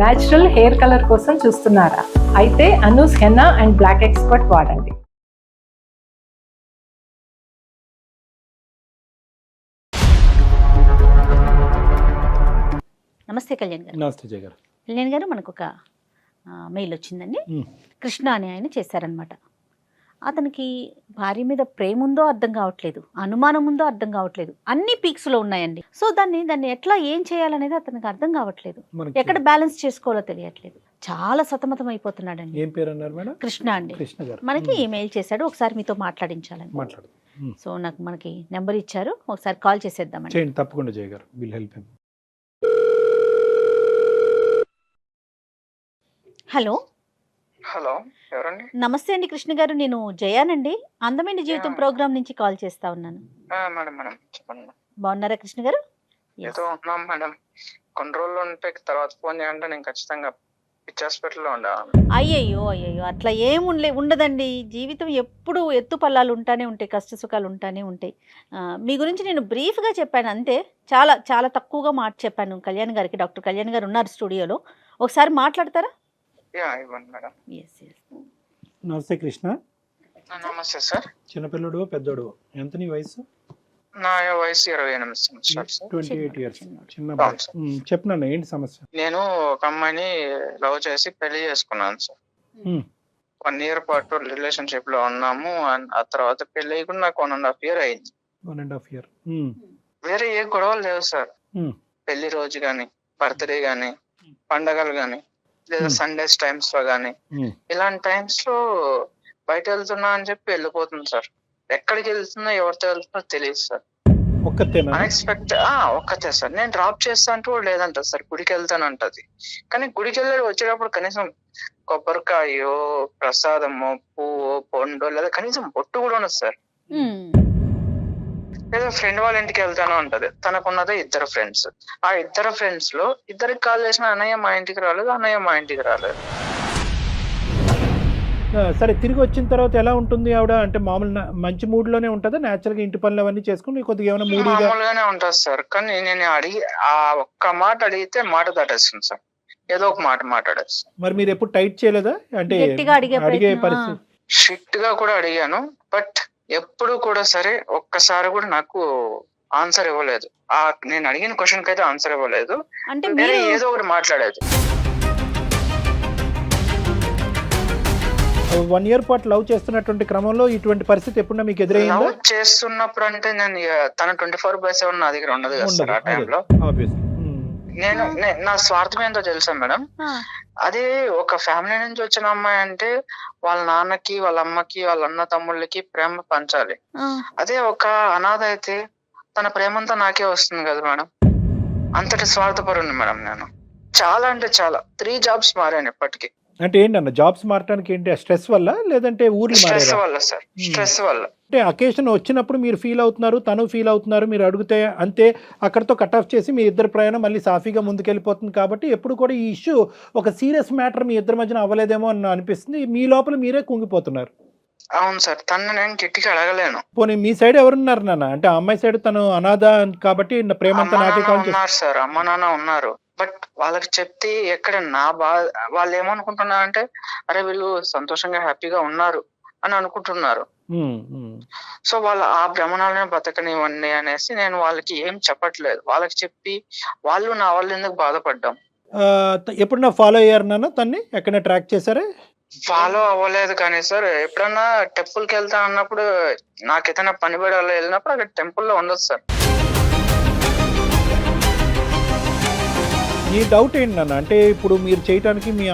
Natural hair colour కోసం చూస్తున్నారా? అయితే Anoos henna and black expert వాడండి. నమస్తే కళ్యాణ్ గారు. నమస్తే జయ గారు కళ్యాణ్ గారు మనకు ఒక మెయిల్ వచ్చిందండి. కృష్ణ అని ఆయన చేశారనమాట అతనికి భార్య మీద ప్రేమ ఉందో అర్థం కావట్లేదు అనుమానం ఉందో అర్థం కావట్లేదు. అన్ని పీక్స్లో ఉన్నాయండి. సో దాన్ని దాన్ని ఎట్లా ఏం చేయాలనేది అతనికి అర్థం కావట్లేదు. ఎక్కడ బ్యాలెన్స్ చేసుకోవాలో తెలియట్లేదు. చాలా సతమతం అయిపోతున్నాడండి. ఏం పేరు అన్నారు మేడం? కృష్ణ అండి. కృష్ణ గారు. మనకి. ఈమెయిల్ చేశాడు. ఒకసారి మీతో మాట్లాడించాలని మాట్లాడు. సో నాకు మనకి నెంబర్ ఇచ్చారు. ఒకసారి కాల్ చేసేద్దామండి. చేయండి తప్పకుండా జయ గారు. విల్ హెల్ప్ హలో హలో ఎవరండి? నమస్తే అండి కృష్ణ గారు నేను జయానండి. అందమైన జీవితం. ప్రోగ్రామ్ నుంచి కాల్ చేస్తా ఉన్నాను. ఆ, మేడం మేడం చెప్పండి. బాగున్నారా కృష్ణ గారు? Yes. ఏదో ఉన్నాం మేడం. కొన్ని రోజులు ఉంటే తర్వాత ఫోన్ చేయాలంటే నేను ఖచ్చితంగా పిచ్చి హాస్పిటల్లో అయ్యయ్యో అయ్యయ్యో అట్లా ఏం ఉండలే ఉండదండి. జీవితం ఎప్పుడు ఎత్తు పల్లాలు ఉంటానే ఉంటాయి కష్ట సుఖాలు ఉంటానే ఉంటాయి. ఆ, మీ గురించి నేను బ్రీఫ్గా చెప్పాను అంతే. చాలా చాలా తక్కువగా మాట చెప్పాను. కళ్యాణ్ గారికి డాక్టర్ కళ్యాణ్ గారు ఉన్నారు స్టూడియోలో. ఒకసారి మాట్లాడతారా? నమస్తే కృష్ణ. నమస్తే సార్. చిన్నపిల్లడు పెద్దోడు? ఎంత నీ వయసు? నా వయసు ఇరవై ఎనిమిది సంవత్సరాలు సార్. Twenty eight years. చిన్న అవును బాబు. సార్. మ్మ్. చెప్పు నాన్న ఏంటి సమస్య? నేను ఒక అమ్మాయిని లవ్ చేసి పెళ్ళి చేసుకున్నాను సార్. వన్ ఇయర్ పాటు రిలేషన్షిప్లో ఉన్నాము. ఆ తర్వాత పెళ్ళి కూడా నాకు వన్ అండ్ హాఫ్ ఇయర్ అయింది. One and half year. వేరే ఏ గొడవలు లేవు సార్. పెళ్ళి రోజు గాని బర్త్డే గాని పండగలు గాని. లేదా Hmm. సండేస్ టైమ్స్లో గాని. ఇలాంటి టైమ్స్లో బయట వెళ్తున్నా అని చెప్పి వెళ్ళిపోతుంది సార్. ఎక్కడికి వెళ్తున్నా ఎవరితో వెళ్తున్నా తెలియదు సార్. ఆ ఒక్కతే సార్. నేను డ్రాప్ చేస్తా అంటూ కూడా లేదంట సార్. గుడికి వెళ్తాను అంటది కానీ గుడికి వెళ్ళి వచ్చేటప్పుడు కనీసం కొబ్బరికాయో ప్రసాదమో పువ్వు పండు లేదా కనీసం బొట్టు కూడా ఉండదు సార్. లేదా ఫ్రెండ్ వాళ్ళ ఇంటికి వెళ్తాను అంటది తనకున్నదే ఇద్దరు ఫ్రెండ్స్ ఆ ఇద్దరు ఫ్రెండ్స్లో ఇద్దరికి కాల్ చేసిన అన్నయ్య మా ఇంటికి రాలేదు అన్నయ్య మా ఇంటికి రాలేదు. సరే తిరిగి వచ్చిన తర్వాత ఎలా ఉంటుంది ఆవిడ? అంటే మామూలు మంచి మూడ్లోనే ఉంటుందా? నేచురల్గా ఇంటి పనులు అవన్నీ చేసుకుని కొద్దిగా ఏమైనా మూడీగా మామూలుగానే ఉంటుంది సార్. కానీ నేను అడిగి ఆ ఒక్క మాట అడిగితే మాట దాటేస్తుంది సార్. ఏదో ఒక మాట మాట్లాడేస్తుంది. మరి మీరు ఎప్పుడు టైట్ చేయలేదా? అంటే గట్టిగా అడిగే పరిస్థితి స్ట్రిక్ట్గా కూడా అడిగాను. బట్ ఎప్పుడు కూడా సరే ఒక్కసారి కూడా నాకు ఆన్సర్ ఇవ్వలేదు. ఆ నేను అడిగిన క్వశ్చన్కి అయితే ఆన్సర్ ఇవ్వలేదు. అంటే వేరే ఏదో ఒకటి మాట్లాడేది. వన్ ఇయర్ పాటు లవ్ చేస్తున్నటువంటి క్రమంలో ఇటువంటి పరిస్థితి ఎప్పుడన్నా మీకు ఎదురైందా? లవ్ చేస్తున్నప్పుడు అంటే నేను తన ట్వంటీ ఫోర్ బై సెవెన్ నా దగ్గర ఉండదు కదా సార్ ఆ టైంలో. నేను నే- నా స్వార్థం ఏంటో తెలుసా మేడం? అదే ఒక ఫ్యామిలీ నుంచి వచ్చిన అమ్మాయి అంటే వాళ్ళ నాన్నకి వాళ్ళ అమ్మకి వాళ్ళ అన్న తమ్ముళ్ళకి ప్రేమ పంచాలి. అదే ఒక అనాథ అయితే తన ప్రేమంతా నాకే వస్తుంది కదా మేడం? అంతటి స్వార్థపరుని మేడం నేను. చాలా అంటే చాలా. త్రీ జాబ్స్ మారాను ఇప్పటికి. అంటే ఏంటన్న జాబ్స్ మారడానికి ఏంటి? స్ట్రెస్ వల్ల లేదంటే ఊర్లు స్ట్రెస్ వల్ల సార్ Hmm. స్ట్రెస్ వల్ల. అంటే అకేషన్ వచ్చినప్పుడు మీరు ఫీల్ అవుతున్నారు తను ఫీల్ అవుతున్నారు మీరు అడిగితే అంతే అక్కడతో కట్ ఆఫ్ చేసి మీ ఇద్దరు ప్రయాణం మళ్ళీ సాఫీగా ముందుకెళ్ళిపోతుంది కాబట్టి ఎప్పుడు కూడా ఈ ఇష్యూ ఒక సీరియస్ మ్యాటర్ మీ ఇద్దరి మధ్యన అవ్వలేదేమో అని అనిపిస్తుంది. మీ లోపల మీరే కుంగిపోతున్నారు. అవును సార్ తను నేను గట్టిగా అడగలేను. పోనీ మీ సైడ్ ఎవరున్నారు నాన్న? అంటే అమ్మాయి సైడ్ తను అనాథ కాబట్టి ప్రేమంతా నాకే కాల్ ఉన్నారు సార్ అమ్మ నాన్న ఉన్నారు. బట్ వాళ్ళకి చెప్తే ఎక్కడ నా బాధ వాళ్ళు ఏమనుకుంటున్నారంటే అరే వీళ్ళు సంతోషంగా హ్యాపీగా ఉన్నారు అని అనుకుంటున్నారు. సో వాళ్ళ ఆ భ్రమణాలను బతకనివ్వండి అనేసి నేను వాళ్ళకి ఏం చెప్పట్లేదు. వాళ్ళకి చెప్పి వాళ్ళు నా వాళ్ళు ఎందుకు బాధపడ్డాం? ఎప్పుడన్నా ఫాలో అయ్యారు నాన్న తన్ని? ఎక్కడైనా ట్రాక్ చేశారా? ఫాలో అవ్వలేదు కానీ సార్ ఎప్పుడన్నా టెంపుల్కి వెళ్తా అన్నప్పుడు నాకు ఏదైనా పని పడి అలా వెళ్ళినప్పుడు అక్కడ టెంపుల్లో ఉండదు సార్. ఈ డౌట్ ఏంటి నాన్న? అంటే ఇప్పుడు మీరు చేయటానికి మీ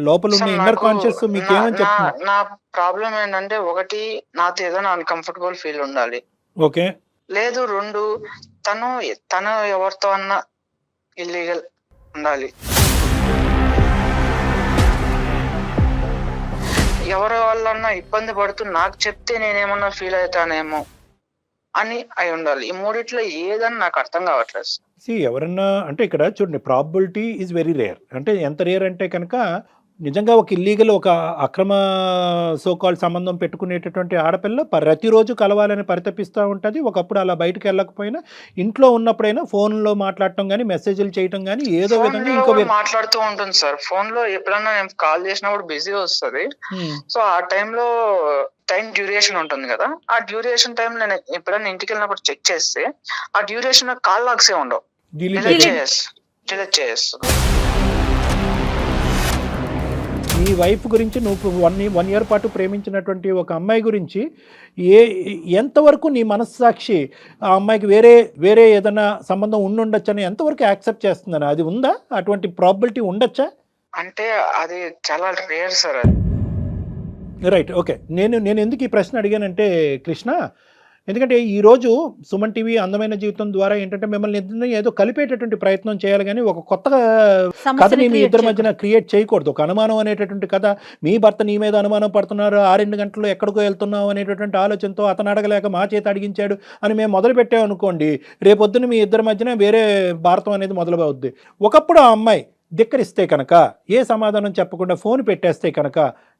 లోపల ఉన్న ఇన్నర్ కాన్షియస్ మీకు ఏమని నా- చెప్తుంది నా ప్రాబ్లం ఏంటంటే ఒకటి నాతో ఏదైనా అన్కంఫర్టబుల్ ఫీల్ ఉండాలి. ఓకే. లేదు రెండు తను తను ఎవరితో అన్నా ఇల్లీగల్ ఉండాలి. ఎవరి వల్లన్నా ఇబ్బంది పడుతూ నాకు చెప్తే నేనేమన్నా ఫీల్ అవుతానేమో. అని అయి ఉండాలి. ఈ మూడిట్లో ఏదని నాకు అర్థం కావట్లేదు సి ఎవరన్నా అంటే ఇక్కడ చూడండి ప్రాబిలిటీ ఈజ్ వెరీ రేర్ అంటే ఎంత రేర్ అంటే కనుక నిజంగా ఒక ఇల్లీగల్ ఒక అక్రమ సోకాల్ సంబంధం పెట్టుకునేటటువంటి ఆడపిల్ల ప్రతిరోజు కలవాలని పరితపిస్తూ ఉంటుంది. ఒకప్పుడు అలా బయటకు వెళ్ళకపోయినా ఇంట్లో ఉన్నప్పుడైనా ఫోన్లో మాట్లాడటం కానీ మెసేజ్లు చేయటం కానీ ఏదో విధంగా ఇంకో మాట్లాడుతూ ఉంటుంది సార్. ఫోన్లో ఎప్పుడన్నా నేను కాల్ చేసినప్పుడు బిజీ వస్తుంది. సో ఆ టైంలో టైం డ్యూరేషన్ ఉంటుంది కదా. ఆ డ్యూరేషన్ టైం నేను ఎప్పుడైనా ఇంటికి వెళ్ళినప్పుడు చెక్ చేస్తే ఆ డ్యూరేషన్ కాల్ లాగ్స్ ఏ ఉండవు. డిలీట్ చేస్తాను నీ వైఫ్ గురించి నువ్వు వన్ వన్ ఇయర్ పాటు ప్రేమించినటువంటి ఒక అమ్మాయి గురించి ఏ ఎంతవరకు నీ మనస్సాక్షి ఆ అమ్మాయికి వేరే వేరే ఏదైనా సంబంధం ఉండుండొచ్చని ఎంతవరకు యాక్సెప్ట్ చేస్తుందని అది ఉందా? అటువంటి ప్రాబిలిటీ ఉండొచ్చా? అంటే అది చాలా రేర్ సార్ రైట్ ఓకే నేను నేను ఎందుకు ఈ ప్రశ్న అడిగానంటే కృష్ణ ఎందుకంటే ఈరోజు సుమన్ టీవీ అందమైన జీవితం ద్వారా ఏంటంటే మిమ్మల్ని ఇద్దరిని ఏదో కలిపేటటువంటి ప్రయత్నం చేయాలి కానీ ఒక కొత్త కథని మీ ఇద్దరి. మధ్యన క్రియేట్ చేయకూడదు. ఒక అనుమానం అనేటటువంటి కథ మీ భర్త నీ మీద అనుమానం పడుతున్నారు ఆ రెండు గంటలు ఎక్కడికో వెళ్తున్నావు అనేటటువంటి ఆలోచనతో అతను అడగలేక మా చేత అడిగించాడు అని మేము మొదలు పెట్టామనుకోండి రేపొద్దున మీ ఇద్దరి మధ్యన వేరే భారతం అనేది మొదలవుద్ది ఒకప్పుడు ఆ అమ్మాయి ధిక్కరిస్తే కనుక ఏ సమాధానం చెప్పకుండా ఫోన్ పెట్టేస్తే కనుక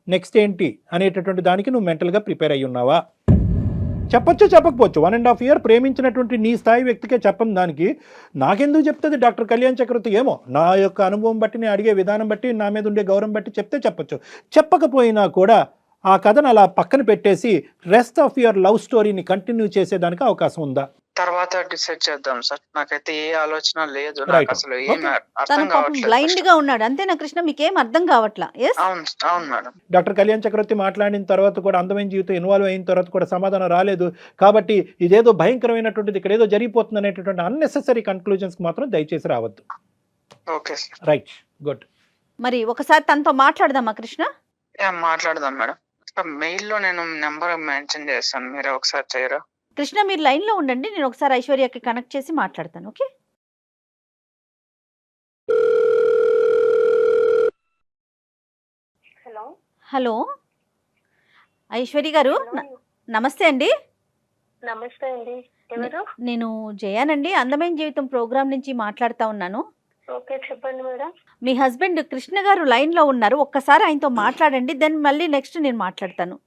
నెక్స్ట్ ఏంటి అనేటటువంటి దానికి నువ్వు మెంటల్గా ప్రిపేర్ అయ్యి ఉన్నావా చెప్పొచ్చు చెప్పకపోవచ్చు. వన్ అండ్ హాఫ్ ఇయర్ ప్రేమించినటువంటి నీ స్థాయి వ్యక్తికే చెప్పని దానికి. నాకెందుకు చెప్తుంది డాక్టర్ కళ్యాణ్ చక్రవర్తి? ఏమో నా యొక్క అనుభవం బట్టి నేను అడిగే విధానం బట్టి నా మీద ఉండే గౌరవం బట్టి చెప్తే చెప్పచ్చు. చెప్పకపోయినా కూడా ఆ కథను అలా పక్కన పెట్టేసి రెస్ట్ ఆఫ్ యువర్ లవ్ స్టోరీని కంటిన్యూ చేసేదానికి అవకాశం ఉందా? తర్వాత డిసైడ్ చేద్దాం సార్. నాకైతే ఏ ఆలోచన లేదు. నాకు అసలు ఏం. అర్థం కావట్లేదు బ్లైండ్. గా ఉన్నాడు. అంతేనా కృష్ణ మీకేం అర్థం కావట్లా? అవును అవును మేడం. డాక్టర్ కళ్యాణ్ చక్రవర్తి మాట్లాడిన తర్వాత కూడా అందమైన జీవితం ఇన్వాల్వ్ అయిన తర్వాత కూడా సమాధానం రాలేదు. కాబట్టి ఇదేదో భయంకరమైనటువంటిది ఇక్కడ ఏదో జరిగిపోతుంది అనేటటువంటి అన్నెసెసరీ కన్క్లూజన్స్కి మాత్రం దయచేసి రావద్దు. ఓకే సార్ రైట్ గుడ్ మరి ఒకసారి తనతో మాట్లాడదామా కృష్ణ? యా, మాట్లాడదాం మేడం. మెయిల్లో నేను నెంబర్ మెన్షన్ చేస్తాను. మీరే ఒకసారి చేయరా? కృష్ణ మీరు లైన్లో ఉండండి. నేను ఒకసారి ఐశ్వర్యకి కనెక్ట్ చేసి మాట్లాడతాను. ఓకే? హలో? హలో? ఐశ్వర్య గారు నమస్తే అండి. నమస్తే అండి. ఎవరు? నేను జయానండి అందమైన జీవితం ప్రోగ్రామ్ నుంచి మాట్లాడుతా ఉన్నాను. ఓకే చెప్పండి మేడం. మీ హస్బెండ్ కృష్ణ గారు లైన్లో ఉన్నారు. ఒక్కసారి ఆయనతో మాట్లాడండి. దెన్ మళ్ళీ నెక్స్ట్ నేను మాట్లాడతాను.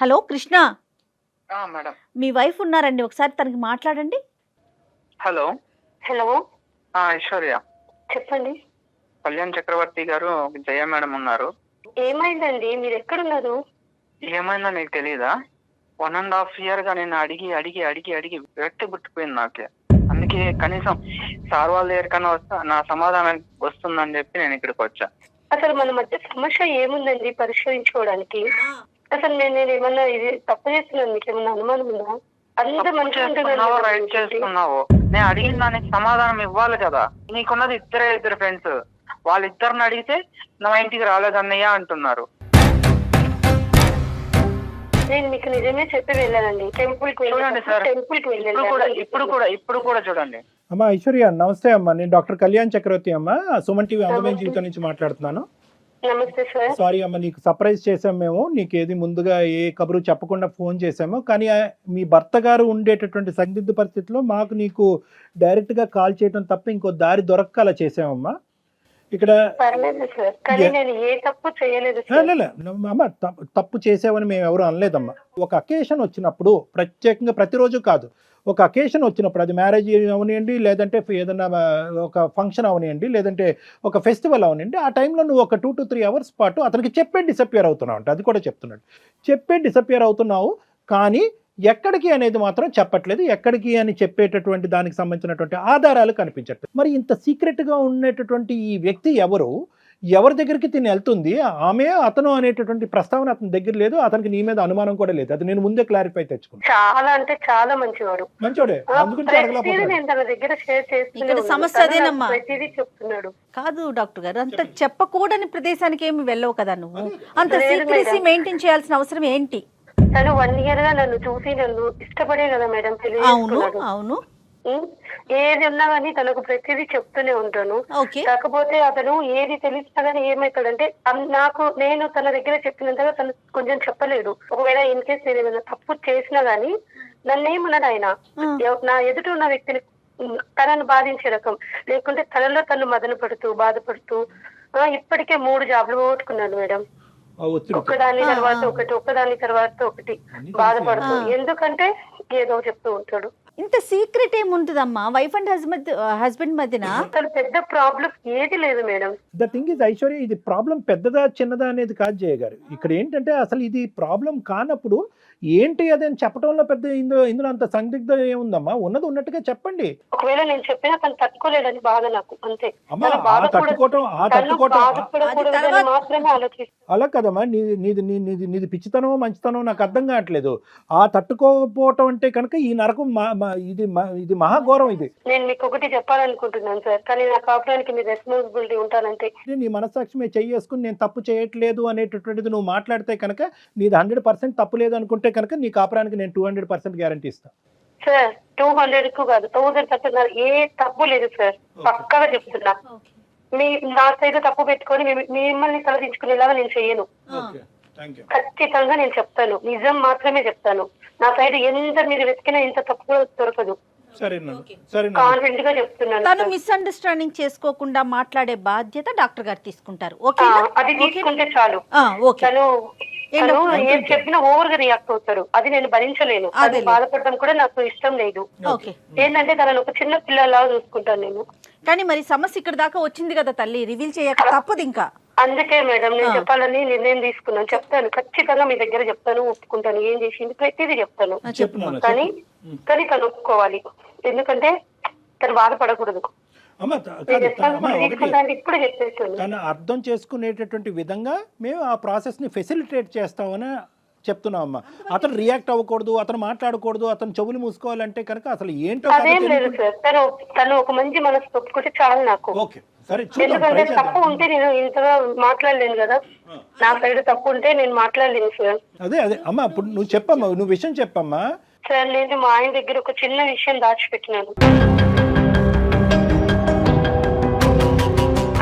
హలో కృష్ణ? మేడం. మీ వైఫ్ ఉన్నారండి ఒకసారి తనకి మాట్లాడండి. హలో. హలో. ఆ, ఐశ్వర్య. చెప్పండి. కళ్యాణ్ చక్రవర్తి గారు జయ మేడం ఉన్నారు. ఏమైందండి? మీరు ఎక్కడున్నారు? ఏమైందో నీకు తెలీదా? వన్ అండ్ హాఫ్ ఇయర్గా నేను అడిగి అడిగి అడిగి అడిగి వ్యక్తి పుట్టిపోయింది నాకే. అందుకే కనీసం సార్ వాళ్ళ దగ్గరికన్నా వస్తా నా సమాధానం వస్తుందని చెప్పి నేను ఇక్కడికి వచ్చా. అసలు మన మధ్య సమస్య ఏముందండి పరిష్కరించుకోవడానికి? అసలు నేను నేను ఏమన్నా ఇది తప్పు చేస్తున్నాను? మీకు ఏమన్నా అనుమానం ఉందా? మంచిగా చేస్తున్నావో? రైట్ ఉంటున్నాను చేస్తున్నావో. నేను అడిగిన దానికి సమాధానం ఇవ్వాలి కదా. నీకున్నది ఇద్దరే ఇద్దరు ఫ్రెండ్స్ వాళ్ళిద్దరిని అడిగితే నా ఇంటికి రాలేదన్నయ్య అంటున్నారు. నేను మీకు నిజమే చెప్పి వెళ్ళానండి. టెంపుల్కి చూడండి సార్. టెంపుల్కి ఇప్పుడు కూడా ఇప్పుడు కూడా ఇప్పుడు కూడా చూడండి. అమ్మా ఐశ్వర్య నమస్తే అమ్మా. నేను డాక్టర్ కళ్యాణ్ చక్రవర్తి అమ్మ. సుమన్ టీవీ అందమైన జీవితం నుంచి మాట్లాడుతున్నాను. సార్. సారీ అమ్మ నీకు సర్ప్రైజ్ చేసాం మేము. నీకు ఏది ముందుగా ఏ కబురు చెప్పకుండా ఫోన్ చేసాము కానీ మీ భర్త గారు ఉండేటటువంటి సందిగ్ధ పరిస్థితిలో మాకు నీకు డైరెక్ట్గా కాల్ చేయడం తప్ప ఇంకో దారి దొరక్క అలా చేసామమ్మా ఇక్కడ. అమ్మ తప్పు- తప్పు చేసావని మేము ఎవరు అనలేదమ్మా. ఒక అకేషన్ వచ్చినప్పుడు ప్రత్యేకంగా ప్రతిరోజు కాదు. ఒక అకేషన్ వచ్చినప్పుడు అది మ్యారేజ్ అవనివ్వండి లేదంటే ఏదైనా ఒక ఫంక్షన్ అవనివ్వండి లేదంటే ఒక ఫెస్టివల్ అవనివ్వండి ఆ టైంలో నువ్వు ఒక టూ టు త్రీ అవర్స్ పాటు అతనికి చెప్పే డిసప్పియర్ అవుతున్నావు అంటే. అది కూడా చెప్తున్నాడు. చెప్పే డిసప్పియర్ అవుతున్నావు కానీ ఎక్కడికి అనేది మాత్రం చెప్పట్లేదు. ఎక్కడికి అని చెప్పేటటువంటి దానికి సంబంధించినటువంటి ఆధారాలు కనిపించట్లేదు. మరి ఇంత సీక్రెట్గా ఉండేటటువంటి ఈ వ్యక్తి ఎవరు? ఎవరి దగ్గరికి తిని వెళ్తుంది ఆమె అతను అనేటటువంటి ప్రస్తావన అతని దగ్గర లేదు అతనికి నీ మీద అనుమానం కూడా లేదు. అది నేను ముందే క్లారిఫై తెచ్చుకున్నాను చాలా అంటే చాలా మంచివాడు. ఉన్నాను. సమస్య అదేనమ్మా. చెప్తున్నాడు. కాదు డాక్టర్ గారు అంత చెప్పకూడని ప్రదేశానికి ఏమి వెళ్ళవు కదా నువ్వు. అంత సీక్రెసీ. మెయింటైన్ చేయాల్సిన అవసరం ఏంటి? తను వన్ ఇయర్గా నన్ను చూసి నన్ను ఇష్టపడే కదా మేడం. అవును అవును? ఏది ఉన్నా కానీ తనకు ప్రతిదీ చెప్తూనే ఉంటాను. కాకపోతే అతను ఏది తెలిసినా కానీ ఏమవుతాడంటే నాకు నేను తన దగ్గర చెప్పినంతగా తను కొంచెం చెప్పలేడు. ఒకవేళ ఇన్ కేస్ నేను ఏమైనా తప్పు చేసినా గానీ నన్ను ఏమన్నాడు ఆయన. నా ఎదుట ఉన్న వ్యక్తిని తనను బాధించే రకం. లేకుంటే తనలో తను మదన పడుతూ బాధపడుతూ ఆ, ఇప్పటికే మూడు జాబ్లు పోగొట్టుకున్నాను మేడం. ఒక్కదాని తర్వాత. ఒకటి ఒక్కదాని తర్వాత ఒకటి బాధపడుతూ. ఎందుకంటే ఏదో చెప్తూ ఉంటాడు. ఇంత సీక్రెట్ ఏముంటుందమ్మా వైఫ్ అండ్ హస్బెండ్ హస్బెండ్ మధ్యన? పెద్ద ప్రాబ్లం ఏది లేదు madam. The thing is Aishwarya ఇది ప్రాబ్లం పెద్దదా చిన్నదా అనేది కాదు జయ గారు. ఇక్కడ ఏంటంటే అసలు ఇది ప్రాబ్లం కానప్పుడు ఏంటి అది అని చెప్పడంలో పెద్ద ఇందులో ఇందులో అంత సందిగ్ధం ఏముందమ్మా? ఉన్నది ఉన్నట్టుగా చెప్పండి. ఒకవేళ నేను చెప్పినా తను తట్టుకోలేడని బాధ నాకు అంతే. అమ్మా ఆ తట్టుకోవటం ఆ తట్టుకోవటం అలా కదమ్మా నీది నీది నీ- నీది నీది పిచ్చితనమో మంచితనమో నాకు అర్థం కావట్లేదు. ఆ తట్టుకోకపోవటం అంటే కనుక ఈ నరకం ఇది ఇది మహాఘోరం ఇది. నేను మీకు ఒకటి చెప్పాలనుకుంటున్నాను సార్ కానీ నా కాపురానికి మీ రెస్పాన్సిబిలిటీ ఉంటానంటే. నీ మనసాక్షి మీద చేసుకుని నేను తప్పు చేయట్లేదు అనేటటువంటిది నువ్వు మాట్లాడితే కనుక నీది హండ్రెడ్ పర్సెంట్ తప్పు లేదు అనుకుంటే కనుక నీ కాపురానికి నేను టూ హండ్రెడ్ పర్సెంట్ గ్యారంటీ ఇస్తాను సార్ టూ హండ్రెడ్కు కాదు థౌసండ్ పర్సెంట్ ఏ తప్పు లేదు సార్. పక్కగా చెప్తున్నా. మీ నా సైడ్ తప్పు పెట్టుకొని మిమ్మల్ని తలదించుకునేలాగా నేను చెయ్యను ఓకే. ఖచ్చితంగా నేను చెప్తాను. నిజం మాత్రమే చెప్తాను. నా సైడ్ ఎంత మీరు వెతికినా ఇంత తప్పు కూడా దొరకదు. కాన్ఫిడెంట్గా చెప్తున్నాను తను. మిస్అండర్స్టాండింగ్ చేసుకోకుండా మాట్లాడే బాధ్యత డాక్టర్ గారు తీసుకుంటారు. ఆ, ఓకేనా? అది తీసుకుంటే చాలు. ఆ, ఓకే. తను తను డాక్టర్? ఏం చెప్పినా ఓవర్గా రియాక్ట్ అవుతాడు అది నేను భరించలేను. అదేలే. బాధపడడం కూడా నాకు ఇష్టం లేదు. ఓకే. ఏంటంటే తనను ఒక చిన్న పిల్లలాగా చూసుకుంటాను నేను. కానీ మరి సమస్య ఇక్కడ దాకా వచ్చింది కదా తల్లి. రివీల్ చేయక తప్పదు ఇంకా. అందుకే మేడం నేను. చెప్పాలని నిర్ణయం తీసుకున్నాను. చెప్తాను. ఖచ్చితంగా మీ దగ్గర చెప్తాను ఒప్పుకుంటాను. ఏం చేసింది ప్రతిదీ చెప్తాను. కానీ. కానీ తను ఒప్పుకోవాలి. ఎందుకంటే తను బాధపడకూడదు. అమ్మ ఇప్పుడే తను అర్థం చేసుకునేటటువంటి విధంగా మేము ఆ ప్రాసెస్ని ఫెసిలిటేట్ చేస్తామని చెప్తున్నాం అమ్మ అతను రియాక్ట్ అవ్వకూడదు అతను మాట్లాడకూడదు అతను చెవులు మూసుకోవాలంటే కనుక అసలు ఏంటో తను తను ఒక మంచి మనసు ఒప్పుకుంటే చాలు నాకు. ఓకే సరే ఎందుకంటే తప్పు. ఉంటే నేను ఇంతగా మాట్లాడలేను కదా. నా సైడ్ తప్పు ఉంటే నేను మాట్లాడలేను సార్. అదే అదే అమ్మ ఇప్పుడు నువ్వు చెప్పమ్మా నువ్వు విషయం చెప్పమ్మా. సార్ నేను మా ఆయన దగ్గర ఒక చిన్న విషయం దాచిపెట్టినాను.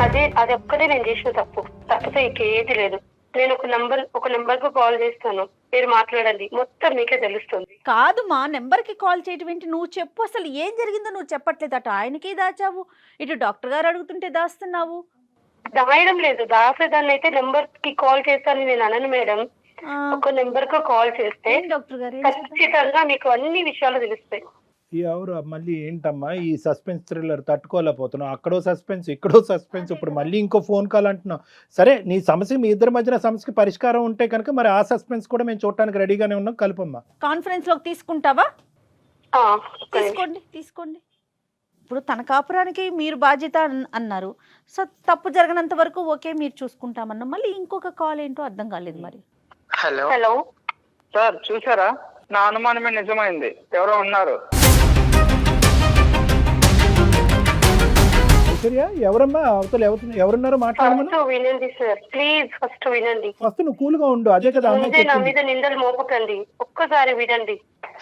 అదే అది ఒక్కటే నేను చేసిన తప్పు. తప్పితే ఇంకేది లేదు. నేను ఒక నంబర్ ఒక నంబర్కు కాల్ చేస్తాను. మీరు మాట్లాడండి. మొత్తం మీకే తెలుస్తుంది. కాదు మా నెంబర్కి కాల్ చేయటం ఏంటి? నువ్వు చెప్పు అసలు ఏం జరిగిందో నువ్వు చెప్పట్లేదు అటు. ఆయనకి దాచావు. ఇటు డాక్టర్ గారు అడుగుతుంటే దాస్తున్నావు. దాయడం లేదు. దాసేదాన్ని అయితే నెంబర్కి కాల్ చేస్తాను నేను అనను మేడం. ఒక నెంబర్కు కాల్ చేస్తే డాక్టర్ గారు? ఖచ్చితంగా మీకు అన్ని విషయాలు తెలుస్తాయి. ఎవరు మళ్ళీ ఏంటమ్మా ఈ సస్పెన్స్ థ్రిల్లర్ తట్టుకోలేకపోతున్నావు. అక్కడో సస్పెన్స్ ఇక్కడో సస్పెన్స్ ఇప్పుడు మళ్ళీ ఇంకో ఫోన్ కాల్ అంటున్నావు. సరే నీ సమస్య మీ ఇద్దరి మధ్యన సమస్యకి పరిష్కారం ఉంటే కనుక మరి ఆ సస్పెన్స్ కూడా మేము చూడటానికి రెడీగానే ఉన్నాం. కలుపమ్మా. కాన్ఫరెన్స్లోకి తీసుకుంటావా. తీసుకోండి తీసుకోండి. ఇప్పుడు తన కాపురానికి మీరు బాధ్యత అన్- అన్నారు. సో తప్పు జరగనంత వరకు ఓకే మీరు చూసుకుంటామన్నా మళ్ళీ ఇంకొక కాల్ ఏంటో అర్థం కాలేదు మరి. హలో. హలో. సార్ చూసారా? నా అనుమానమే నిజమైంది. ఎవరో ఉన్నారు. ఐశ్వర్య ఎవరమ్మా? అవతల ఎవరు ఎవరున్నారో మాట్లాడమని. వినండి సార్. ప్లీజ్ ఫస్ట్ వినండి. ఫస్ట్ నువ్వు కూల్గా ఉండు. అదే కదా ముందే నా చెప్పింది. మీద నిందలు మోపకండి. ఒక్కసారి వినండి.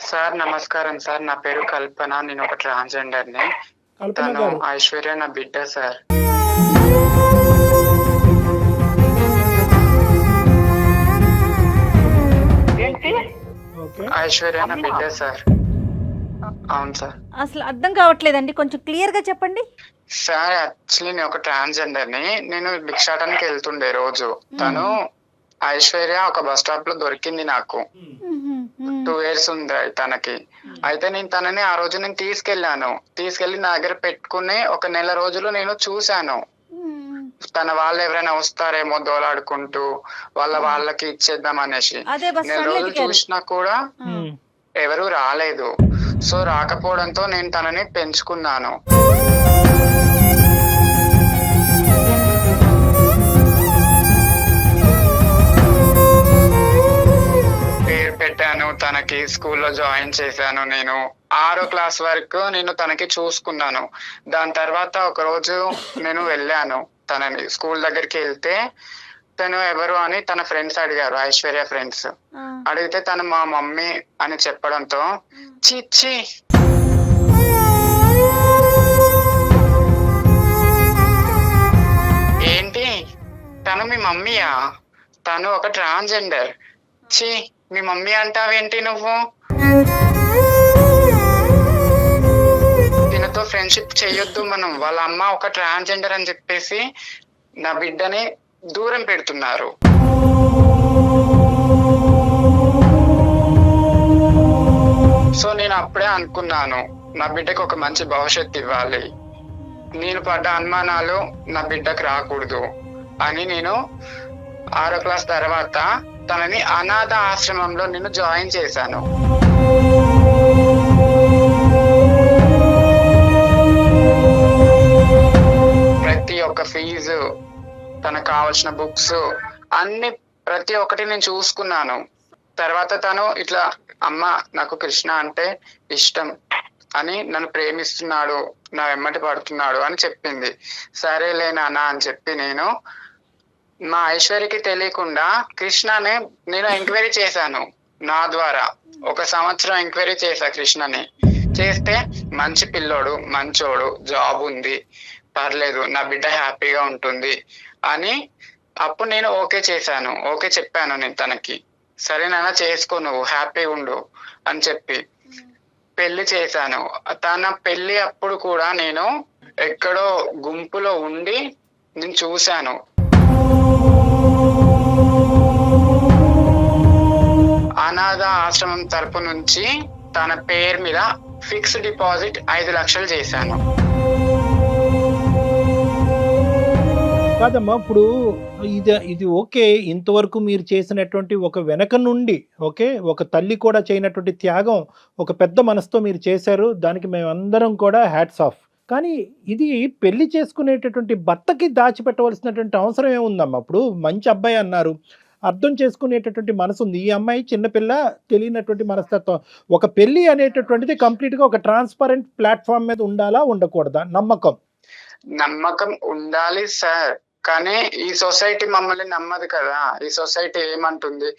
సార్ నమస్కారం సార్. నా పేరు కల్పన. నేను ఒక ట్రాన్స్జెండర్ని కల్పన తను గారు. ఐశ్వర్య నా బిడ్డ సార్. ఏంటి? ఓకే. ఐశ్వర్య నా బిడ్డ సార్. అవును సార్. అసలు అర్థం కావట్లేదండి. కొంచెం క్లియర్గా చెప్పండి. సార్ యాక్చువల్లీ నేను ఒక ట్రాన్స్జెండర్ని నేను భిక్షాటానికి వెళ్తుండే రోజు. తను ఐశ్వర్య ఒక బస్ స్టాప్లో దొరికింది నాకు. టూ ఇయర్స్ ఉంది తనకి. అయితే నేను తనని ఆ రోజు నేను తీసుకెళ్ళాను తీసుకెళ్ళి నా దగ్గర పెట్టుకుని ఒక నెల రోజులు నేను చూశాను. తన వాళ్ళు ఎవరైనా వస్తారేమో దోలాడుకుంటూ వాళ్ళ వాళ్ళకి ఇచ్చేద్దాం అనేసి. నెల రోజులు చూసినా కూడా. ఎవరు రాలేదు. సో రాకపోవడంతో నేను తనని పెంచుకున్నాను. తనకి స్కూల్లో జాయిన్ చేశాను నేను. ఆరో క్లాస్ వరకు నేను తనకి చూసుకున్నాను. దాని తర్వాత ఒక రోజు నేను వెళ్ళాను. తనని స్కూల్ దగ్గరికి వెళ్తే తను ఎవరు అని తన ఫ్రెండ్స్ అడిగారు ఐశ్వర్య ఫ్రెండ్స్. అడిగితే తను మా మమ్మీ అని చెప్పడంతో చిచ్చి ఏంటి? తను మీ మమ్మీయా? తను ఒక ట్రాన్స్జెండర్. ఛీ మీ మమ్మీ అంటావేంటి నువ్వు? దీనితో ఫ్రెండ్షిప్ చేయొద్దు మనం. వాళ్ళ అమ్మ ఒక ట్రాన్స్జెండర్ అని చెప్పేసి నా బిడ్డని దూరం పెడుతున్నారు. సో నేను అప్పుడే అనుకున్నాను నా బిడ్డకు ఒక మంచి భవిష్యత్తు ఇవ్వాలి. నేను పడ్డ అనుమానాలు నా బిడ్డకు రాకూడదు అని నేను ఆరో క్లాస్ తర్వాత తనని అనాథ ఆశ్రమంలో నేను జాయిన్ చేశాను. ప్రతి ఒక్క ఫీజు తనకు కావలసిన బుక్స్ అన్ని ప్రతి ఒక్కటి నేను చూసుకున్నాను. తర్వాత తను ఇట్లా అమ్మ నాకు కృష్ణ అంటే ఇష్టం అని నన్ను ప్రేమిస్తున్నాడు నా వెమ్మటి పడుతున్నాడు అని చెప్పింది. సరేలే నాన్న అని చెప్పి నేను మా ఐశ్వర్యకి తెలియకుండా కృష్ణని నేను ఎంక్వైరీ చేశాను నా ద్వారా. ఒక సంవత్సరం ఎంక్వైరీ చేశా కృష్ణని. చేస్తే మంచి పిల్లోడు మంచోడు జాబ్ ఉంది. పర్లేదు నా బిడ్డ హ్యాపీగా ఉంటుంది అని అప్పుడు నేను ఓకే చేశాను. ఓకే చెప్పాను నేను తనకి. సరే నాన్న చేసుకో నువ్వు హ్యాపీగా ఉండు అని చెప్పి పెళ్ళి చేశాను. తన పెళ్ళి అప్పుడు కూడా నేను ఎక్కడో గుంపులో ఉండి నేను చూశాను. అనాథ ఆశ్రమం తరపు నుంచి తన పేరు మీద ఫిక్స్డ్ డిపాజిట్ ఐదు లక్షలు చేశాను. కాదమ్మా ఇప్పుడు ఇది ఇది ఓకే. ఇంతవరకు మీరు చేసినటువంటి ఒక వెనక నుండి ఓకే ఒక తల్లి కూడా చేయనటువంటి త్యాగం ఒక పెద్ద మనసుతో మీరు చేశారు దానికి మేమందరం కూడా హ్యాట్స్ ఆఫ్ కానీ ఇది పెళ్ళి చేసుకునేటటువంటి భర్తకి దాచిపెట్టవలసినటువంటి అవసరం ఏముందమ్మా? అప్పుడు మంచి అబ్బాయి అన్నారు. అర్థం చేసుకునేటటువంటి మనసు ఉంది. ఈ అమ్మాయి చిన్నపిల్ల తెలియనటువంటి మనస్తత్వం. ఒక పెళ్ళి అనేటటువంటిది కంప్లీట్గా ఒక ట్రాన్స్పరెంట్ ప్లాట్ఫామ్ మీద ఉండాలా ఉండకూడదా? నమ్మకం. నమ్మకం ఉండాలి సార్. కానీ ఈ సొసైటీ మమ్మల్ని నమ్మదు కదా. ఈ సొసైటీ ఏమంటుంది?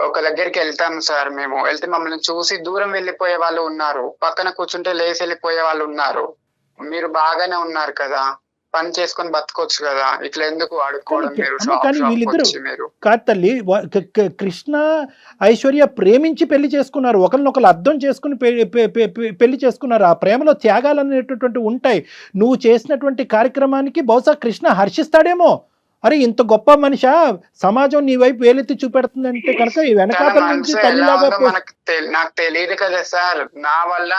ఒక దగ్గరికి వెళ్తాం సార్ మేము. వెళ్తే మమ్మల్ని చూసి దూరం వెళ్ళిపోయే వాళ్ళు ఉన్నారు. పక్కన కూర్చుంటే లేచి వెళ్ళిపోయే వాళ్ళు ఉన్నారు. మీరు బాగానే ఉన్నారు కదా. పని చేసుకొని బతకొచ్చు కదా. ఇట్లా ఎందుకు అడుక్కోవడం కానీ- వీళ్ళిద్దరూ- కాదు తల్లి కృష్ణ ఐశ్వర్య ప్రేమించి పెళ్ళి చేసుకున్నారు. ఒకరినొకరు అర్థం చేసుకుని పెళ్ళి చేసుకున్నారు. ఆ ప్రేమలో త్యాగాలు అనేటటువంటి ఉంటాయి. నువ్వు చేసినటువంటి కార్యక్రమానికి బహుశా కృష్ణ హర్షిస్తాడేమో. అరే ఇంత గొప్ప మనిషా? సమాజం నీ వైపు వేలెత్తి చూపెడుతుందంటే కనుక వెనకాతల నుంచి తల్లిలాగా నాకు తెలియదు కదా సార్. నా వల్ల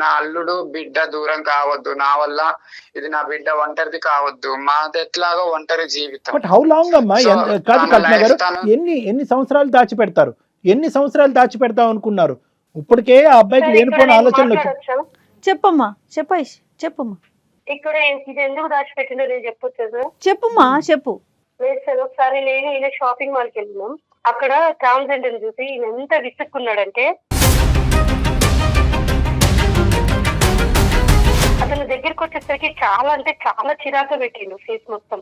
నా అల్లుడు బిడ్డ దూరం కావద్దు. నా వల్ల ఇది నా బిడ్డ ఒంటరిది కావద్దు. మాది ఎట్లాగో ఒంటరి జీవితం. బట్ హౌ లాంగ్ అమ్మా? కాదు కల్పన గారు ఎన్ని ఎన్ని సంవత్సరాలు దాచిపెడతారు? ఎన్ని సంవత్సరాలు దాచిపెడతాం అనుకున్నారు? ఇప్పటికే ఆ అబ్బాయికి లేనిపోయిన ఆలోచనలు? చెప్పమ్మా చెప్పేసి చెప్పమ్మా. ఇక్కడ ఇది ఎందుకు దాచిపెట్టిందో నేను చెప్పొచ్చా సార్ చెప్పుమా చెప్పు. లేదు సార్ ఒకసారి నేను ఈయన షాపింగ్ మాల్కి వెళ్ళినాం. అక్కడ ట్రాన్స్జెండర్ చూసి ఈయన ఎంత విసుక్కున్నాడంటే అతను దగ్గరికి వచ్చేసరికి చాలా అంటే చాలా చిరాకు పెట్టిండు ఫేస్ మొత్తం.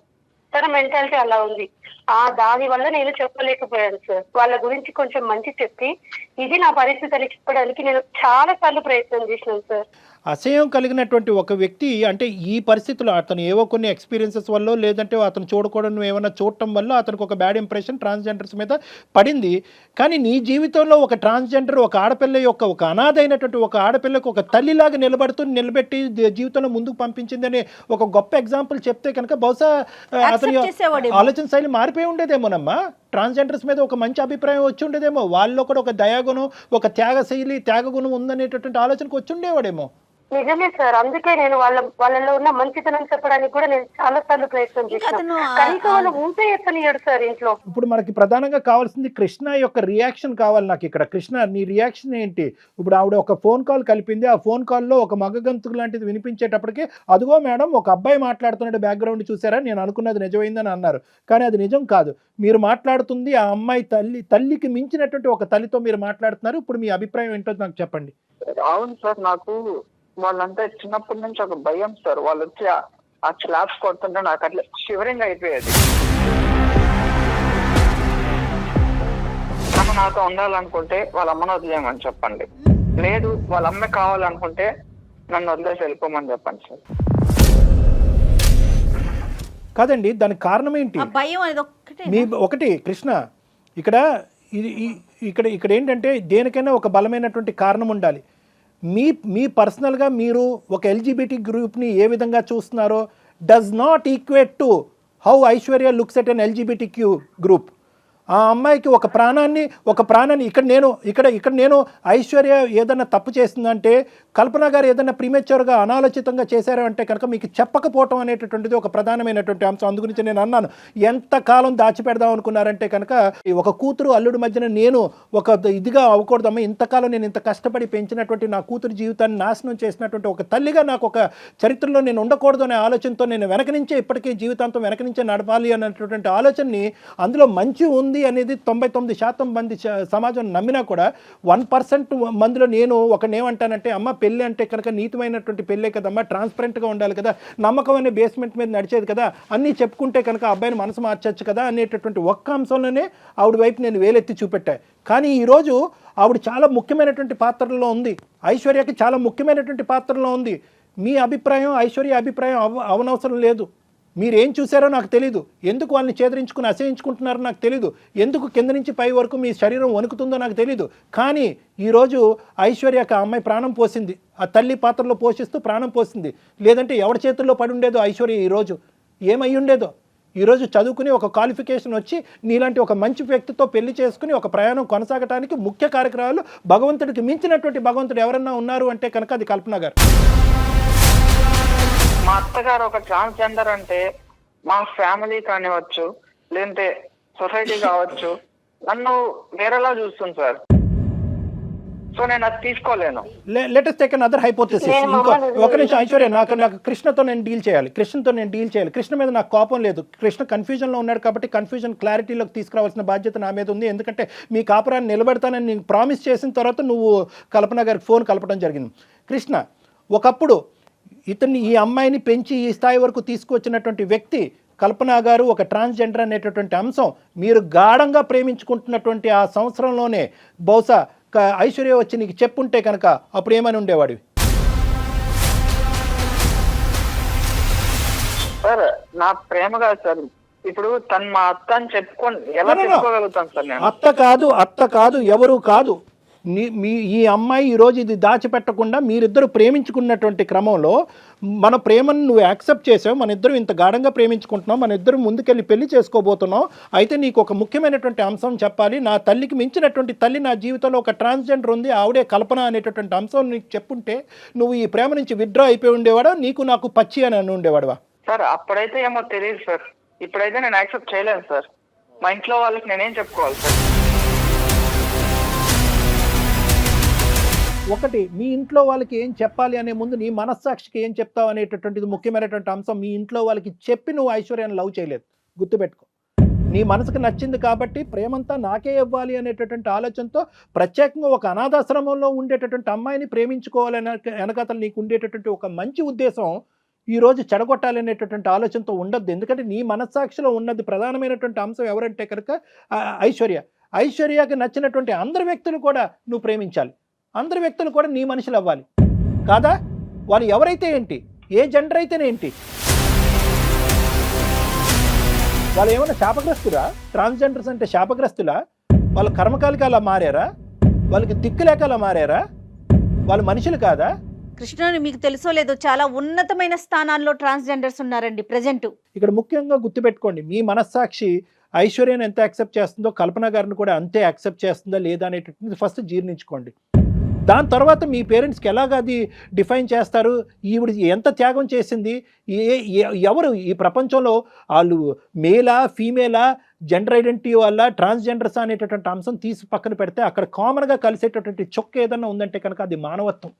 తన మెంటాలిటీ అలా ఉంది. ఆ దాని వల్ల నేను చెప్పలేకపోయాను సార్ వాళ్ళ గురించి కొంచెం మంచి చెప్పి ఇది నా పరిస్థితి అని చెప్పడానికి నేను చాలా సార్లు ప్రయత్నం చేసినాను సార్ అసహ్యం కలిగినటువంటి ఒక వ్యక్తి అంటే ఈ పరిస్థితుల్లో అతను ఏవో కొన్ని ఎక్స్పీరియన్సెస్ వల్ల లేదంటే అతను చూడకూడదు ఏమైనా చూడటం వల్ల అతనికి ఒక బ్యాడ్ ఇంప్రెషన్ ట్రాన్స్జెండర్స్ మీద పడింది. కానీ నీ జీవితంలో ఒక ట్రాన్స్జెండర్ ఒక ఆడపిల్ల యొక్క ఒక అనాథ అయినటువంటి ఒక ఆడపిల్లకు ఒక తల్లిలాగా నిలబడుతూ నిలబెట్టి జీవితంలో ముందుకు పంపించిందని ఒక గొప్ప ఎగ్జాంపుల్ చెప్తే కనుక బహుశా అతని. ఆలోచన శైలి మారిపోయి ఉండేదేమోనమ్మా? ట్రాన్స్జెండర్స్ మీద ఒక మంచి అభిప్రాయం వచ్చి ఉండేదేమో? వాళ్ళలో కూడా ఒక దయాగుణం ఒక త్యాగశైలి త్యాగగుణం ఉందనేటటువంటి ఆలోచనకు వచ్చి ఉండేవాడేమో? నిజమే సార్. అందుకే నేను వాళ్ళ వాళ్ళలో ఉన్న మంచితనం చెప్పడానికి కూడా నేను చాలా సార్లు ప్రయత్నం చేశాను కనీసం వాళ్ళు ఊసే ఎత్తనియడు సార్ ఇంట్లో. ఇప్పుడు మనకి ప్రధానంగా కావాల్సింది కృష్ణ యొక్క రియాక్షన్ కావాలి నాకు ఇక్కడ. కృష్ణ నీ రియాక్షన్ ఏంటి? ఇప్పుడు ఆవిడ ఒక ఫోన్ కాల్ కలిపింది. ఆ ఫోన్ కాల్లో ఒక మగ గంతుకు లాంటిది వినిపించేటప్పటికి అదిగో మేడం ఒక అబ్బాయి మాట్లాడుతున్నాడు బ్యాక్గ్రౌండ్ చూసారా? నేను అనుకున్నది నిజమైందని అన్నారు. కానీ అది నిజం కాదు. మీరు మాట్లాడుతుంది ఆ అమ్మాయి తల్లి తల్లికి మించినటువంటి ఒక తల్లితో మీరు మాట్లాడుతున్నారు. ఇప్పుడు మీ అభిప్రాయం ఏంటో నాకు చెప్పండి. అవును సార్ నాకు వాళ్ళంతా చిన్నప్పటి నుంచి ఒక భయం సార్. వాళ్ళు వచ్చి ఆ- స్లాబ్స్ కొడుతుంటే నాకు అట్లా షివరింగ్ అయిపోయేది. తను నాతో ఉండాలనుకుంటే వాళ్ళ అమ్మను వదిలేయమని చెప్పండి. లేదు వాళ్ళ అమ్మ కావాలనుకుంటే నన్ను వదిలేసి వెళ్ళిపోమని చెప్పండి సార్. కాదండి దానికి కారణం ఏంటి? ఆ భయం అనేది ఒక్కటే మీ ఒకటి కృష్ణ ఇక్కడ ఇది ఇక్కడ ఇక్కడ ఏంటంటే దేనికైనా ఒక బలమైనటువంటి కారణం ఉండాలి. మీ మీ పర్సనల్గా మీరు ఒక ఎల్జీబీటీ గ్రూప్ని ఏ విధంగా చూస్తున్నారో does not equate to how Aishwarya looks at an LGBT Q group ఆ అమ్మాయికి ఒక ప్రాణాన్ని ఒక ప్రాణాన్ని ఇక్కడ నేను ఇక్కడ ఇక్కడ నేను ఐశ్వర్య ఏదైనా తప్పు చేసిందంటే కల్పన గారు ఏదైనా ప్రీమెచ్యూర్గా అనాలోచితంగా చేశారు అంటే కనుక మీకు చెప్పకపోవటం అనేటటువంటిది ఒక ప్రధానమైనటువంటి అంశం. అందు గురించి నేను అన్నాను ఎంత కాలం దాచిపెడదాం అనుకున్నారంటే కనుక ఈ ఒక కూతురు అల్లుడి మధ్యన నేను ఒక ఇదిగా అవ్వకూడదమ్మా ఇంతకాలం నేను ఇంత కష్టపడి పెంచినటువంటి నా కూతురు జీవితాన్ని నాశనం చేసినటువంటి ఒక తల్లిగా నాకు ఒక చరిత్రలో నేను ఉండకూడదు అనే ఆలోచనతో నేను వెనక నుంచే ఇప్పటికీ జీవితాంతం వెనక నుంచే నడపాలి అన్నటువంటి ఆలోచనని అందులో మంచి ఉంది ఉంది అనేది తొంభై తొమ్మిది శాతం మంది చ- సమాజం నమ్మినా కూడా వన్ పర్సెంట్ మందిలో నేను ఒక ఏమంటానంటే అమ్మ పెళ్ళి అంటే కనుక నీతిమైనటువంటి పెళ్ళే కదమ్మా ట్రాన్స్పరెంట్గా ఉండాలి కదా నమ్మకం అనే బేస్మెంట్ మీద నడిచేది కదా అన్నీ చెప్పుకుంటే కనుక అబ్బాయిని మనసు మార్చచ్చు కదా అనేటటువంటి ఒక్క అంశంలోనే ఆవిడ వైపు నేను వేలెత్తి చూపెట్టా. కానీ ఈరోజు ఆవిడ చాలా ముఖ్యమైనటువంటి పాత్రలో ఉంది. ఐశ్వర్యకి చాలా ముఖ్యమైనటువంటి పాత్రలో ఉంది. మీ అభిప్రాయం ఐశ్వర్య అభిప్రాయం అవ అవనవసరం లేదు. మీరు ఏం చూసారో నాకు తెలీదు. ఎందుకు వాళ్ళని చేదరించుకుని అసహించుకుంటున్నారో నాకు తెలీదు. ఎందుకు కింద నుంచి పై వరకు మీ శరీరం వణుకుతుందో నాకు తెలీదు. కానీ ఈరోజు ఐశ్వర్యకి ఆ అమ్మాయి ప్రాణం పోసింది. ఆ తల్లి పాత్రలో పోషిస్తూ ప్రాణం పోసింది. లేదంటే ఎవరి చేతుల్లో పడి ఉండేదో ఐశ్వర్య ఈరోజు ఏమై ఉండేదో? ఈరోజు చదువుకుని ఒక క్వాలిఫికేషన్ వచ్చి నీలాంటి ఒక మంచి వ్యక్తితో పెళ్ళి చేసుకుని ఒక ప్రయాణం కొనసాగటానికి ముఖ్య కార్యక్రమాలు భగవంతుడికి మించినటువంటి భగవంతుడు ఎవరన్నా ఉన్నారు అంటే కనుక అది కల్పన గారు. మా అత్తగారు ఒక ట్రాన్స్జెండర్ అంటే మా ఫ్యామిలీ కానివచ్చు లేదంటే సొసైటీ కావచ్చు నన్ను వేరేలా చూస్తుంది సార్. సో నేను అది తీసుకోలేను. Latest take another hypothesis ఇంకో ఒక నిమిషం ఐశ్వర్య నాకు నాకు కృష్ణతో నేను డీల్ చేయాలి. కృష్ణతో నేను డీల్ చేయాలి. కృష్ణ మీద నాకు కోపం లేదు. కృష్ణ కన్ఫ్యూజన్లో ఉన్నాడు కాబట్టి కన్ఫ్యూజన్ క్లారిటీలోకి తీసుకురావాల్సిన బాధ్యత నా మీద ఉంది. ఎందుకంటే మీ కాపురాన్ని నిలబెడతానని నేను ప్రామిస్ చేసిన తర్వాత నువ్వు కల్పన గారికి ఫోన్ కలపడం జరిగింది. కృష్ణ ఒకప్పుడు ఇతన్ని ఈ అమ్మాయిని పెంచి ఈ స్థాయి వరకు తీసుకొచ్చినటువంటి వ్యక్తి కల్పన గారు ఒక ట్రాన్స్జెండర్ అనేటటువంటి అంశం మీరు గాఢంగా ప్రేమించుకుంటున్నటువంటి ఆ సంవత్సరంలోనే బహుశా ఐశ్వర్య వచ్చి నీకు చెప్పుంటే కనుక అప్పుడు ఏమని ఉండేవాడివి? సార్ నా ప్రేమ కాదు సార్. ఇప్పుడు తను మా అత్త అని చెప్పుకొని ఎలా. చెప్పుకోగలుగుతాను సార్ అత్త కాదు అత్త కాదు ఎవరు కాదు. మీ ఈ అమ్మాయి ఈరోజు ఇది దాచిపెట్టకుండా మీరిద్దరు ప్రేమించుకున్నటువంటి క్రమంలో మన ప్రేమను నువ్వు యాక్సెప్ట్ చేసావు మన ఇద్దరు ఇంత గాఢంగా ప్రేమించుకుంటున్నాం మన ఇద్దరు ముందుకెళ్ళి పెళ్ళి చేసుకోబోతున్నాం. అయితే నీకు ఒక ముఖ్యమైనటువంటి అంశం చెప్పాలి. నా తల్లికి మించినటువంటి తల్లి నా జీవితంలో ఒక ట్రాన్స్జెండర్ ఉంది ఆవిడే కల్పన అనేటటువంటి అంశం నీకు చెప్పుంటే నువ్వు ఈ ప్రేమ నుంచి విత్డ్రా అయిపోయి ఉండేవాడా? నీకు నాకు పచ్చి అని అని సార్ అప్పుడైతే ఏమో తెలియదు సార్. ఇప్పుడైతే నేను యాక్సెప్ట్ చేయలేను సార్. మా ఇంట్లో వాళ్ళకి నేనేం చెప్పుకోవాలి సార్? ఒకటి మీ ఇంట్లో వాళ్ళకి ఏం చెప్పాలి అనే ముందు నీ మనస్సాక్షికి ఏం చెప్తావు అనేటటువంటిది ముఖ్యమైనటువంటి అంశం. మీ ఇంట్లో వాళ్ళకి చెప్పి నువ్వు ఐశ్వర్యాన్ని లవ్ చేయలేదు. గుర్తుపెట్టుకో. నీ మనసుకు నచ్చింది కాబట్టి ప్రేమంతా నాకే ఇవ్వాలి అనేటటువంటి ఆలోచనతో ప్రత్యేకంగా ఒక అనాథాశ్రమంలో ఉండేటటువంటి అమ్మాయిని ప్రేమించుకోవాలనే వెనకతలు నీకు ఉండేటటువంటి ఒక మంచి ఉద్దేశం ఈ రోజు చెడగొట్టాలి అనేటటువంటి ఆలోచనతో ఉండద్దు. ఎందుకంటే నీ మనస్సాక్షిలో ఉన్నది ప్రధానమైనటువంటి అంశం ఎవరంటే కనుక ఐశ్వర్య. ఐశ్వర్యకి నచ్చినటువంటి అందరి వ్యక్తులు కూడా నువ్వు ప్రేమించాలి. అందరి వ్యక్తులు కూడా నీ మనుషులు అవ్వాలి. కాదా? వాళ్ళు ఎవరైతే ఏంటి? ఏ జెండర్ అయితేనేంటి వాళ్ళు ఏమైనా శాపగ్రస్తురా? ట్రాన్స్జెండర్స్ అంటే శాపగ్రస్తులా? వాళ్ళ కర్మకాలికి అలా మారారా? వాళ్ళకి దిక్కు లేక అలా మారారా? వాళ్ళు మనుషులు కాదా? కృష్ణ మీకు తెలుసో లేదో చాలా ఉన్నతమైన స్థానాల్లో ట్రాన్స్జెండర్స్ ఉన్నారండి ప్రజెంట్ ఇక్కడ ముఖ్యంగా గుర్తుపెట్టుకోండి మీ మనస్సాక్షి ఐశ్వర్యను ఎంత యాక్సెప్ట్ చేస్తుందో కల్పన గారిని కూడా అంతే యాక్సెప్ట్ చేస్తుందా లేదా అనేటటువంటిది ఫస్ట్ జీర్ణించుకోండి. దాని తర్వాత మీ పేరెంట్స్కి ఎలాగ అది డిఫైన్ చేస్తారు? ఈవిడ ఎంత త్యాగం చేసింది? ఏ ఎవరు ఈ ప్రపంచంలో వాళ్ళు మేలా ఫీమేలా జెండర్ ఐడెంటిటీ వల్ల ట్రాన్స్జెండర్స్ అనేటటువంటి అంశం తీసి పక్కన పెడితే అక్కడ కామన్గా కలిసేటటువంటి చొక్క ఏదన్నా ఉందంటే కనుక అది మానవత్వం.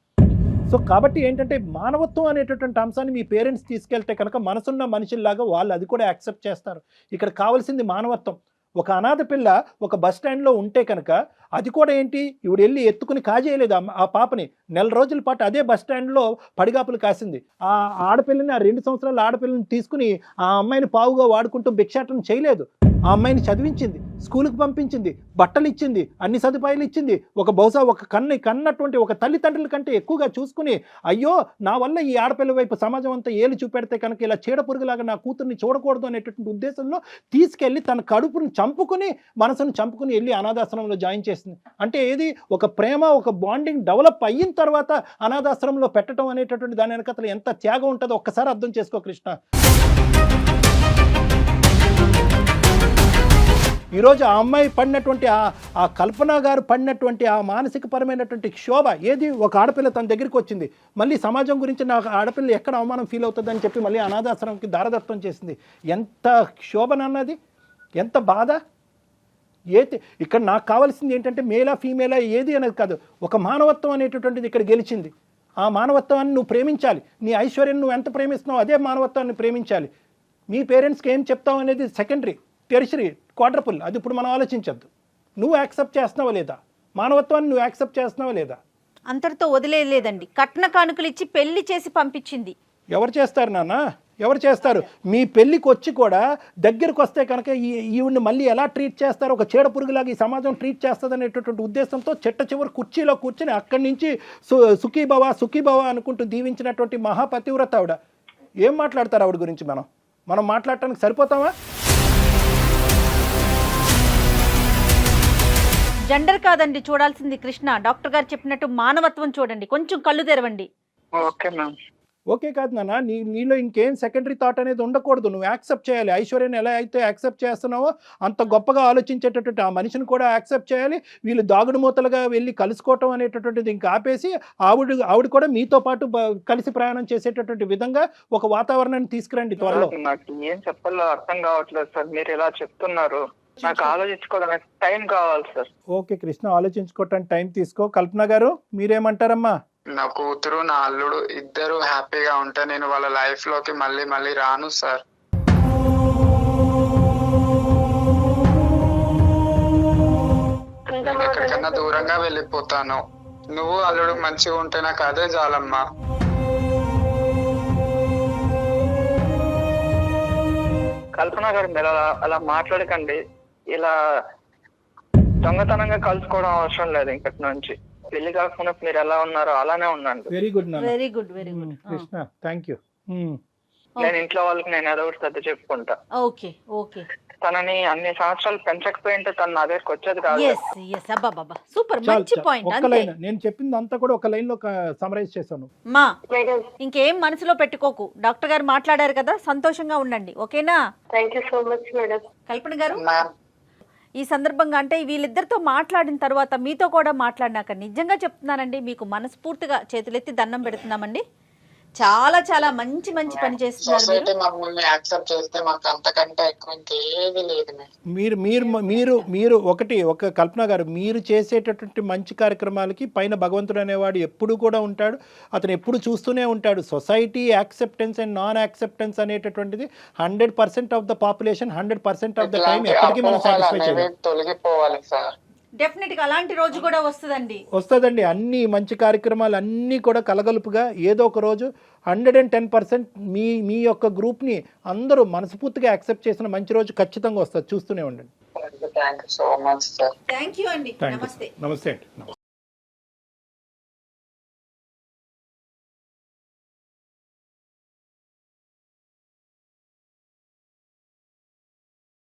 సో కాబట్టి ఏంటంటే మానవత్వం అనేటటువంటి అంశాన్ని మీ పేరెంట్స్ తీసుకెళ్తే కనుక మనసున్న మనుషుల్లాగా వాళ్ళు అది కూడా యాక్సెప్ట్ చేస్తారు. ఇక్కడ కావాల్సింది మానవత్వం. ఒక అనాథ పిల్ల ఒక బస్ స్టాండ్లో ఉంటే కనుక అది కూడా ఏంటి? ఇవిడు వెళ్ళి ఎత్తుకుని కాజేయలేదు. ఆ- పాపని నెల రోజుల పాటు అదే బస్ స్టాండ్లో పడిగాపులు కాసింది. ఆ ఆడపిల్లని ఆ రెండు సంవత్సరాల ఆడపిల్లని తీసుకుని ఆ అమ్మాయిని పావుగా వాడుకుంటూ భిక్షాటం చేయలేదు. ఆ అమ్మాయిని చదివించింది స్కూల్కి పంపించింది బట్టలు ఇచ్చింది అన్ని సదుపాయాలు ఇచ్చింది. ఒక బహుశా ఒక కన్ను కన్నటువంటి ఒక తల్లిదండ్రుల కంటే ఎక్కువగా చూసుకుని అయ్యో నా వల్ల ఈ ఆడపిల్ల వైపు సమాజం అంతా ఏలు చూపెడితే కనుక ఇలా చీడ పురుగులాగా నా కూతుర్ని చూడకూడదు అనేటటువంటి ఉద్దేశంలో తీసుకెళ్ళి తన కడుపును చంపుకుని మనసును చంపుకుని వెళ్ళి అనాథాశ్రమంలో జాయిన్ చేసింది. అంటే ఏది? ఒక ప్రేమ ఒక బాండింగ్ డెవలప్ అయిన తర్వాత అనాథాశ్రమంలో పెట్టడం అనేటటువంటి దాని వెనకతలు ఎంత త్యాగం ఉంటుందో ఒక్కసారి అర్థం చేసుకో కృష్ణ. ఈరోజు ఆ అమ్మాయి పడినటువంటి ఆ ఆ కల్పన గారు పడినటువంటి ఆ మానసికపరమైనటువంటి క్షోభ ఏది? ఒక ఆడపిల్ల తన దగ్గరికి వచ్చింది. మళ్ళీ సమాజం గురించి నాకు ఆడపిల్ల ఎక్కడ అవమానం ఫీల్ అవుతుందని చెప్పి మళ్ళీ అనాథాశ్రమంకి దారదత్వం చేసింది. ఎంత క్షోభనన్నది ఎంత బాధ? ఏది? ఇక్కడ నాకు కావాల్సింది ఏంటంటే మేలా ఫీమేలా ఏది అనేది కాదు. ఒక మానవత్వం అనేటటువంటిది ఇక్కడ గెలిచింది. ఆ మానవత్వాన్ని నువ్వు ప్రేమించాలి. నీ ఐశ్వర్యం నువ్వు ఎంత ప్రేమిస్తున్నావు అదే మానవత్వాన్ని ప్రేమించాలి. మీ పేరెంట్స్కి ఏం చెప్తావు అనేది సెకండరీ టెరిషరీ క్వార్టర్పుల్ అది ఇప్పుడు మనం ఆలోచించద్దు. నువ్వు యాక్సెప్ట్ చేస్తున్నావా లేదా? మానవత్వాన్ని నువ్వు యాక్సెప్ట్ చేస్తున్నావా లేదా? అంతటితో వదిలేయలేదండి. కట్న కానుకలు ఇచ్చి పెళ్ళి చేసి పంపించింది. ఎవరు చేస్తారు నాన్న? ఎవరు చేస్తారు? మీ పెళ్ళికి వచ్చి కూడా దగ్గరకు వస్తే కనుక ఈ ఈవిడ్ని మళ్ళీ ఎలా ట్రీట్ చేస్తారు? ఒక చీడ పురుగులాగా ఈ సమాజం ట్రీట్ చేస్తుంది అనేటటువంటి ఉద్దేశంతో చెట్ట చివరి కుర్చీలో కూర్చుని అక్కడి నుంచి సు సుఖీభవ సుఖీభవ అనుకుంటూ దీవించినటువంటి మహాపతివ్రత ఆవిడ. ఏం మాట్లాడతారు ఆవిడ గురించి మనం? మనం మాట్లాడటానికి సరిపోతామా? జెండర్ కాదండి చూడాల్సింది కృష్ణ. డాక్టర్ గారు చెప్పినట్టు మానవత్వం చూడండి కొంచెం కళ్ళు తెరవండి. Okay ma'am. ఓకే కాదు నాన్న నీ నీలో ఇంకేం సెకండరీ థాట్ అనేది ఉండకూడదు. నువ్వు యాక్సెప్ట్ చేయాలి. ఐశ్వర్యని ఎలా అయితే యాక్సెప్ట్ చేస్తున్నావో అంత గొప్పగా ఆలోచించేటటువంటి ఆ మనిషిని కూడా యాక్సెప్ట్ చేయాలి. వీళ్ళు దాగుడు మూతలుగా వెళ్ళి కలుసుకోవటం అనేటటువంటిది ఇంకా ఆపేసి ఆవిడ ఆవిడ కూడా మీతో పాటు కలిసి ప్రయాణం చేసేటటువంటి విధంగా ఒక వాతావరణాన్ని తీసుకురండి త్వరలో. నాకు ఏం చెప్పాలో అర్థం కావట్లేదు సార్. మీరు ఇలా చెప్తున్నారు. నాకు ఆలోచించుకోవడానికి టైం కావాలి సార్. ఓకే కృష్ణ ఆలోచించుకోవటానికి టైం తీసుకో. కల్పన గారు మీరేమంటారమ్మా? నా కూతురు నా అల్లుడు ఇద్దరు హ్యాపీగా ఉంటే నేను వాళ్ళ లైఫ్లోకి మళ్ళీ మళ్ళీ రాను సార్. నేను ఎక్కడికన్నా దూరంగా వెళ్ళిపోతాను. నువ్వు అల్లుడు మంచిగా ఉంటే నాకు అదే చాలమ్మా కల్పన గారు మీరు అలా అలా మాట్లాడకండి. ఇలా దొంగతనంగా కలుసుకోవడం అవసరం లేదు ఇంకటి నుంచి. పెళ్ళి కాకుండా మీరు ఎలా ఉన్నారో అలానే ఉండండి. Very good very good very good Krishna thank you నేను ఇంట్లో వాళ్ళకి నేను ఏదో ఒకటి సర్ది చెప్పుకుంటా. ఓకే ఓకే తనని అన్ని సంవత్సరాలు పెంచకపోయింటే తను నా దగ్గరికి వచ్చేది కాదు. ఎస్ ఎస్ అబ్బా బాబా సూపర్ మంచి. పాయింట్ ఒక్క అంతే. లైన్ నేను చెప్పింది అంతా కూడా ఒక లైన్లో సమరైజ్ చేశాను. మా ఇంకేం మనసులో పెట్టుకోకు. డాక్టర్ గారు మాట్లాడారు కదా సంతోషంగా ఉండండి. ఓకేనా thank you so much madam Kalpana గారు? ఈ సందర్భంగా అంటే వీళ్ళిద్దరితో మాట్లాడిన తర్వాత మీతో కూడా మాట్లాడినాక నిజంగా చెప్తున్నానండి మీకు మనస్ఫూర్తిగా చేతులెత్తి దండం పెడుతున్నామండి. చాలా చాలా మంచి మంచి పని చేస్తున్నారు మీరు. మీరు మీరు మీరు మీరు ఒకటి ఒక కల్పన గారు మీరు చేసేటటువంటి మంచి కార్యక్రమాలకి పైన భగవంతుడు అనేవాడు ఎప్పుడు కూడా ఉంటాడు. అతను ఎప్పుడు చూస్తూనే ఉంటాడు. Society acceptance and non acceptance అనేటటువంటిది hundred percent of the population hundred percent of the time ఎప్పటికీ మనం సాటిస్ఫై చేయలేం. తొలగిపోవాలి సార్ డెఫినెట్గా అలాంటి రోజు కూడా వస్తుందండి. వస్తుందండి. అన్ని మంచి కార్యక్రమాలు అన్నీ కూడా కలగలుపుగా ఏదో ఒక రోజు హండ్రెడ్ అండ్ టెన్ పర్సెంట్ మీ మీ యొక్క గ్రూప్ని అందరూ మనస్ఫూర్తిగా యాక్సెప్ట్ చేసిన మంచి రోజు ఖచ్చితంగా వస్తుంది. చూస్తూనే ఉండండి. Thank you so much sir thank you అండి. నమస్తే. నమస్తే అండి.